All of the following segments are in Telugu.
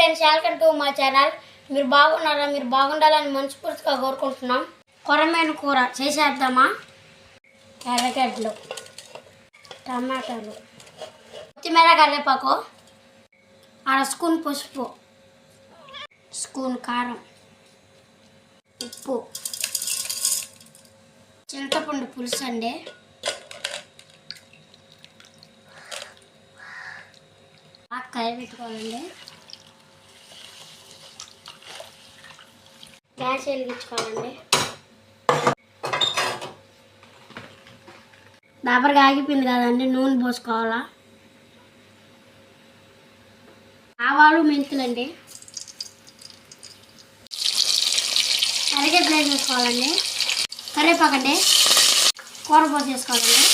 ఫ్రెండ్స్ వెల్కమ్ టు మా ఛానల్. మీరు బాగున్నారా? మీరు బాగుండాలని మనస్ఫూర్తిగా కోరుకుంటున్నాం. కొరమైన కూర చేసేద్దామా? ఎర్రగడ్డలు టమాటాలు కొత్తిమీర కరివేపాకు అర స్పూన్ పసుపు స్పూన్ కారం ఉప్పు చింతపండు పులుసు అండి. కాయ పెట్టుకోవాలండి గ్యాస్ వెలిగించుకోవాలండి. దాపరిగా ఆగిపోయింది కదండి నూనె పోసుకోవాలా? ఆవాలు మెంతులండి. అరగడ్డలు వేసేసుకోవాలండి కరివేపాకండి. కూర పోసేసుకోవాలండి.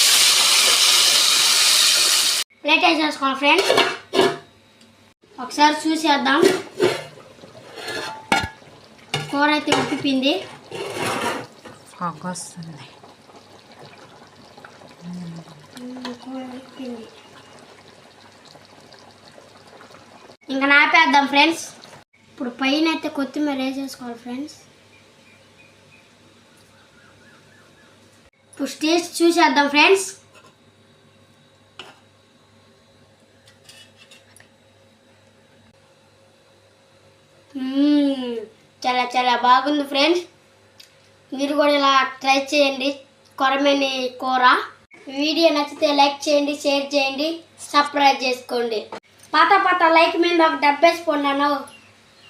ప్లేట్ వేసేసుకోవాలి ఫ్రెండ్స్. ఒకసారి చూసేద్దాం. కూర అయితే ఉప్పిపోయింది వస్తుంది ఇంకా నాపేద్దాం ఫ్రెండ్స్. ఇప్పుడు పైన అయితే కొత్తిమీర వేసేసుకోవాలి ఫ్రెండ్స్. ఇప్పుడు టేస్ట్ చూసేద్దాం ఫ్రెండ్స్. మ్మ్. చాలా చాలా బాగుంది ఫ్రెండ్స్. మీరు కూడా ఇలా ట్రై చేయండి. కొరమేని కూర. వీడియో నచ్చితే లైక్ చేయండి షేర్ చేయండి సబ్స్క్రైబ్ చేసుకోండి. పాత పాత లైక్ మీద ఒక డబ్బేసి పొన్నాను